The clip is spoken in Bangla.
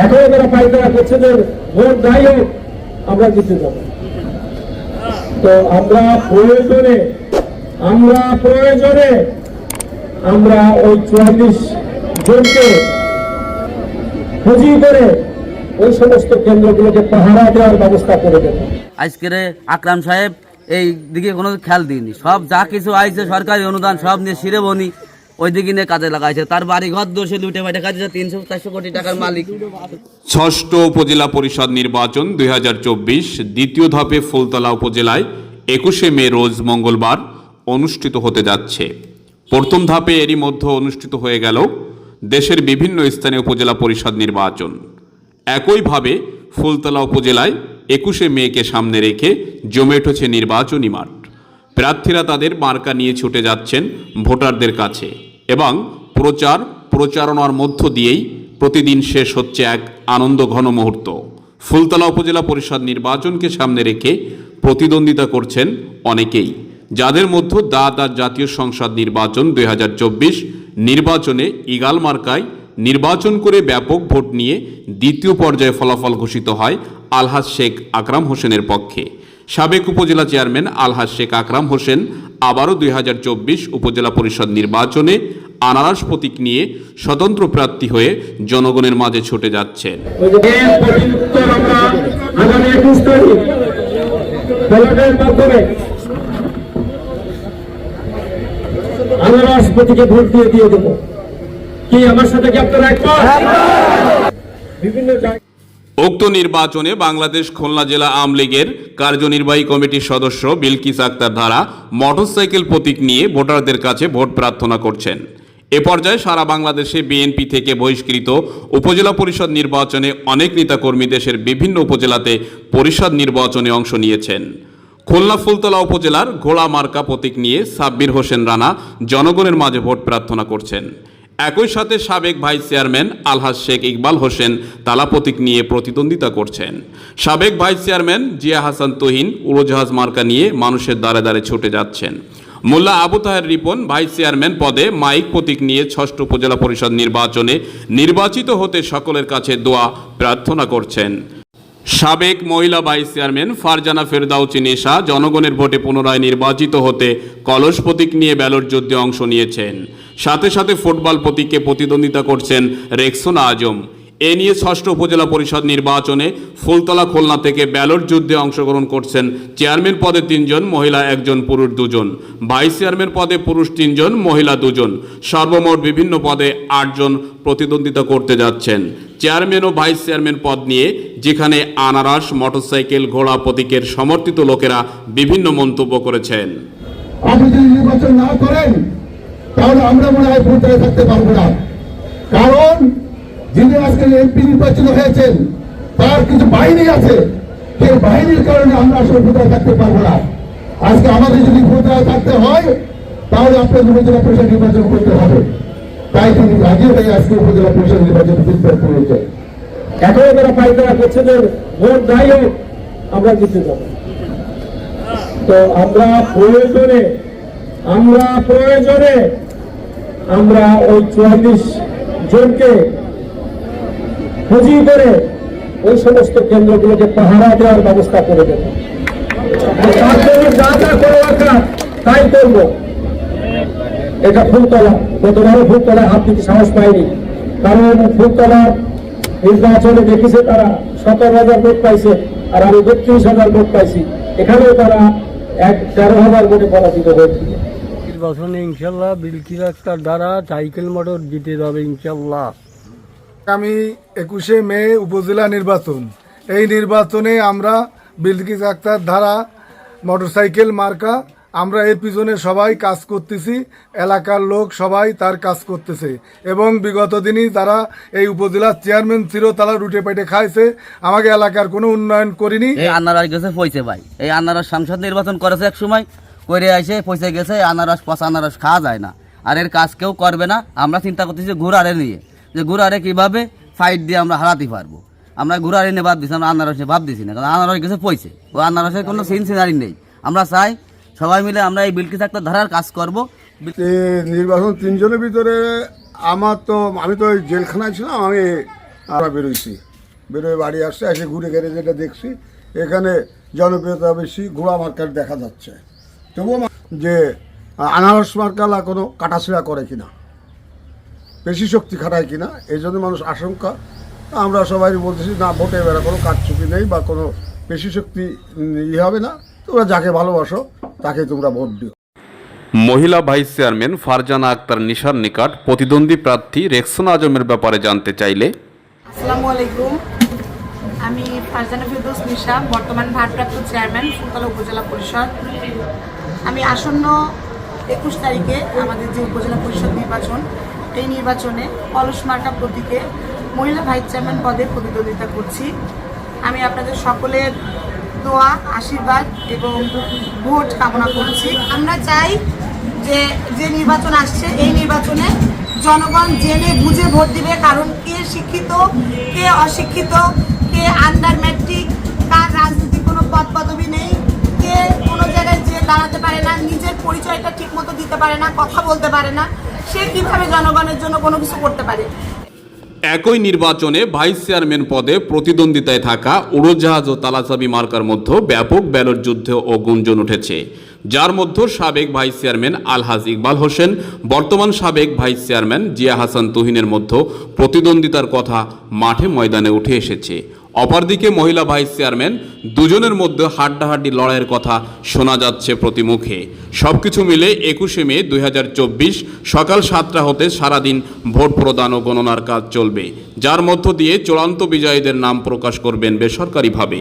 এখন তারা পাইকারা করছে যে ভোট নাই হোক, আমরা জিতে যাব। তো আমরা প্রয়োজনে আমরা প্রয়োজনে, আমরা ওই চুয়াল্লিশ জনকে পুঁজি করে ওই সমস্ত কেন্দ্রগুলোকে পাহারা দেওয়ার ব্যবস্থা করে দেবো। আজকের আকরাম সাহেব এই দিকে কোনো খেয়াল দিইনি। সব যা কিছু আইছে সরকারি অনুদান, সব নিয়ে সিরে বনি ওই দিকে নিয়ে কাজে লাগাইছে। তার বাড়ি ঘর দোষে লুটে ফাটে খাইছে তিনশো চারশো কোটি টাকার মালিক। ষষ্ঠ উপজেলা পরিষদ নির্বাচন দুই হাজার চব্বিশ, দ্বিতীয় ধাপে ফুলতলা উপজেলায় একুশে মে রোজ মঙ্গলবার অনুষ্ঠিত হতে যাচ্ছে। প্রথম ধাপে এরই মধ্যে অনুষ্ঠিত হয়ে গেল দেশের বিভিন্ন স্থানে উপজেলা পরিষদ নির্বাচন। একইভাবে ফুলতলা উপজেলায় একুশে মেকে সামনে রেখে জমে উঠেছে নির্বাচনী মাঠ। প্রার্থীরা তাদের মার্কা নিয়ে ছুটে যাচ্ছেন ভোটারদের কাছে। এবং প্রচার প্রচারণার মধ্য দিয়েই প্রতিদিন শেষ হচ্ছে এক আনন্দ ঘন মুহূর্ত। ফুলতলা উপজেলা পরিষদ নির্বাচনকে সামনে রেখে প্রতিদ্বন্দ্বিতা করছেন অনেকেই, যাদের মধ্যে আর জাতীয় সংসদ নির্বাচন দু হাজার চব্বিশ নির্বাচনে ইগাল মার্কায় নির্বাচন করে ব্যাপক ভোট নিয়ে দ্বিতীয় পর্যায়ে ফলাফল ঘোষিত হয় আলহাজ শেখ আকরাম হোসেনের পক্ষে। সাবেক উপজেলা চেয়ারম্যান আলহাজ শেখ আকরাম হোসেন আবারও দুই হাজার চব্বিশ উপজেলা পরিষদ নির্বাচনে আনারস প্রতীক নিয়ে স্বতন্ত্র প্রার্থী হয়ে জনগণের মাঝে ছুটে যাচ্ছেন। আনারস প্রতীকে ভোট দিয়ে দিয়ে দেবো। কি আমার সাথে কি আপনারা একমত? বিভিন্ন জায়গায় উক্ত নির্বাচনে বাংলাদেশ খুলনা জেলা আওয়ামী লীগের কার্যনির্বাহী কমিটির সদস্য বিলকিস আক্তার ধারা মোটরসাইকেল প্রতীক নিয়ে ভোটারদের কাছে ভোট প্রার্থনা করছেন। এ পর্যায়ে সারা বাংলাদেশে বিএনপি থেকে বহিষ্কৃত উপজেলা পরিষদ নির্বাচনে অনেক নেতাকর্মী দেশের বিভিন্ন উপজেলাতে পরিষদ নির্বাচনে অংশ নিয়েছেন। খুলনা ফুলতলা উপজেলার ঘোড়া মার্কা প্রতীক নিয়ে সাব্বির হোসেন রানা জনগণের মাঝে ভোট প্রার্থনা করছেন। একই সাথে সাবেক ভাইস চেয়ারম্যান আলহাজ শেখ ইকবাল হোসেন তালা প্রতীক নিয়ে প্রতিদ্বন্দ্বিতা করছেন। সাবেক ভাইস চেয়ারম্যান জিয়া হাসান তহিন উড়োজাহাজ মার্কা নিয়ে মানুষের দ্বারে দ্বারে ছুটে যাচ্ছেন। মোল্লা আবু তাহের রিপন ভাইস চেয়ারম্যান পদে মাইক প্রতীক নিয়ে ষষ্ঠ উপজেলা পরিষদ নির্বাচনে নির্বাচিত হতে সকলের কাছে দোয়া, প্রার্থনা করছেন। সাবেক মহিলা ভাইস চেয়ারম্যান ফারজানা ফেরদাউচি নেশা জনগণের ভোটে পুনরায় নির্বাচিত হতে কলস প্রতীক নিয়ে ব্যালট যুদ্ধে অংশ নিয়েছেন। সাথে সাথে ফুটবল প্রতীকে প্রতিদ্বন্দ্বিতা করছেন রেক্সোনা আজম। এ নিয়ে ষষ্ঠ উপজেলা পরিষদ নির্বাচনে ফুলতলা খুলনা থেকে ব্যালট যুদ্ধে অংশগ্রহণ করছেন চেয়ারম্যান পদে তিনজন, মহিলা একজন, পুরুষ দুজন। ভাইস চেয়ারম্যান পদে পুরুষ তিনজন, মহিলা দুজন। সর্বমোট বিভিন্ন পদে আটজন প্রতিদ্বন্দ্বিতা করতে যাচ্ছেন। চেয়ারম্যান ও ভাইস চেয়ারম্যান পদ নিয়ে যেখানে আনারস, মোটরসাইকেল, ঘোড়া প্রতীকের সমর্থিত লোকেরা বিভিন্ন মন্তব্য করেছেন। তাহলে আমরা মনে হয় ভোটারে থাকতে পারব না। কারণ যিনি আজকে এমপি নির্বাচিত হয়েছেন, তার কিছু বাহিনী আছে। সেই বাহিনীর কারণে আমরা আসলে ভোটারে থাকতে পারব না। আজকে আমাদের যদি ভোটারে থাকতে হয়, তাহলে আপনাদের উপজেলা পরিষদ নির্বাচন করতে হবে। তাই তিনি রাজি হয়ে আজকে উপজেলা পরিষদ নির্বাচন বিস্তারিত হয়েছে এখন তারা পাইকারা করছে যে ভোট নাই হোক, আমরা জিতে যাব। তো আমরা প্রয়োজনে আমরা প্রয়োজনে আমরা ওই চুয়াল্লিশ জনকে পুঁজি করে ওই সমস্ত কেন্দ্রগুলোকে পাহারা দেওয়ার ব্যবস্থা করে দেবো। তাই করব। এটা ফুলতলা গতবারও ফুলতলায় হাত দিতে সাহস পায়নি কারণ ফুলতলা নির্বাচনে দেখেছে তারা, সতেরো হাজার ভোট পাইছে আর আমি বত্রিশ হাজার ভোট পাইছি। এখানেও তারা এক তেরো হাজার ভোটে পরাজিত হয়েছিল নির্বাচনে ইনশাল্লাহ বিলকিস আক্তার দ্বারা সাইকেল মোটর জিতে যাবে ইনশাল্লাহ। আগামী একুশে মে উপজেলা নির্বাচন। এই নির্বাচনে আমরা বিলকিস আক্তার ধারা মোটরসাইকেল মার্কা আমরা এর পিছনে সবাই কাজ করতেছি এলাকার লোক সবাই তার কাজ করতেছে। এবং বিগত দিনই তারা এই উপজেলার চেয়ারম্যান ছিল তারা রুটে পেটে খাইছে আমাকে এলাকার কোনো উন্নয়ন করিনি। এই আনারস গেছে পয়সে ভাই। এই আনারস সংসদ নির্বাচন করেছে এক সময় করে এসে পয়সা গেছে, আনারস, পচা আনারস খাওয়া যায় না। আর এর কাজ কেউ করবে না। আমরা চিন্তা করতেছি ঘুরারে নিয়ে। যে ঘুরারে কীভাবে ফাইট দিয়ে আমরা হারাতে পারব? আমরা ঘুরারে নিয়ে ভাব দিচ্ছি আমরা আনারস নিয়ে ভাব দিছি না। কারণ আনারস গেছে পয়সে। ও আনারসের কোনো সিন সিনারি নেই। আমরা চাই সবাই মিলে আমরা এই বিলকিস একটা ধরার কাজ করব। নির্বাচন তিনজনের ভিতরে আমার তো, আমি তো ওই জেলখানায় ছিলাম, আমি, আমরা বেরোইছি। বেরোয় বাড়ি আসছে, এসে ঘুরে ঘেরে যেটা দেখছি, এখানে জনপ্রিয়তা বেশি, ঘোড়া মার্কেট দেখা যাচ্ছে। তবুও যে আনারস মার্কালা কোনো কাটাছিড়া করে কিনা বেশি শক্তি খাটায় কিনা এই জন্য মানুষ আশঙ্কা। আমরা সবাই বলতেছি না ভোটে এবার কোনো কারচুপি নেই বা কোনো বেশি শক্তি ইয়ে হবে না। তোমরা যাকে ভালোবাসো তাকে তোমরা ভোট দিও। মহিলা ভাইস চেয়ারম্যান ফারজানা আক্তার নিশার নিকট প্রতিদ্বন্দ্বী প্রার্থী রেক্সোনা আজমের ব্যাপারে জানতে চাইলে। আসসালামু আলাইকুম। আমি ফারজানা ফিরদৌস নিশা বর্তমান ভারপ্রাপ্ত চেয়ারম্যান ফুলতলা উপজেলা পরিষদ। আমি আসন্ন একুশ তারিখে আমাদের যে উপজেলা পরিষদ নির্বাচন, এই নির্বাচনে অলস মার্কা প্রতীকে মহিলা ভাইস চেয়ারম্যান পদে প্রতিদ্বন্দ্বিতা করছি। আমি আপনাদের সকলের দোয়া, আশীর্বাদ এবং ভোট কামনা করছি। আমরা চাই যে যে নির্বাচন আসছে, এই নির্বাচনে জনগণ জেনে বুঝে ভোট দিবে কারণ কে শিক্ষিত, কে অশিক্ষিত, কে আন্ডার ম্যাট্রিক কার রাজনীতির কোনো পদ পদবি নেই। দাঁড়াতে পারে না, নিজের পরিচয়টা ঠিক মতো দিতে পারে না, কথা বলতে পারে না, সে কীভাবে জনগণের জন্য কোনো কিছু করতে পারে? একই নির্বাচনে ভাইস চেয়ারম্যান পদে প্রতিদ্বন্দ্বিতায় থাকা উড়োজাহাজ ও তালাচাবি মার্কার মধ্যে ব্যাপক ব্যালট যুদ্ধ ও গুঞ্জন উঠেছে, যার মধ্যে সাবেক ভাইস চেয়ারম্যান আলহাজ ইকবাল হোসেন, বর্তমান সাবেক ভাইস চেয়ারম্যান জিয়া হাসান তুহিনের মধ্যে প্রতিদ্বন্দ্বিতার কথা মাঠে ময়দানে উঠে এসেছে। অপরদিকে মহিলা ভাইস চেয়ারম্যান দুজনের মধ্যে হাড্ডাহাড্ডি লড়াইয়ের কথা শোনা যাচ্ছে প্রতিমুখে। সব কিছু মিলে একুশে মে দুই হাজার চব্বিশ সকাল সাতটা হতে সারাদিন ভোট প্রদান ও গণনার কাজ চলবে, যার মধ্য দিয়ে চূড়ান্ত বিজয়ীদের নাম প্রকাশ করবেন বেসরকারিভাবে।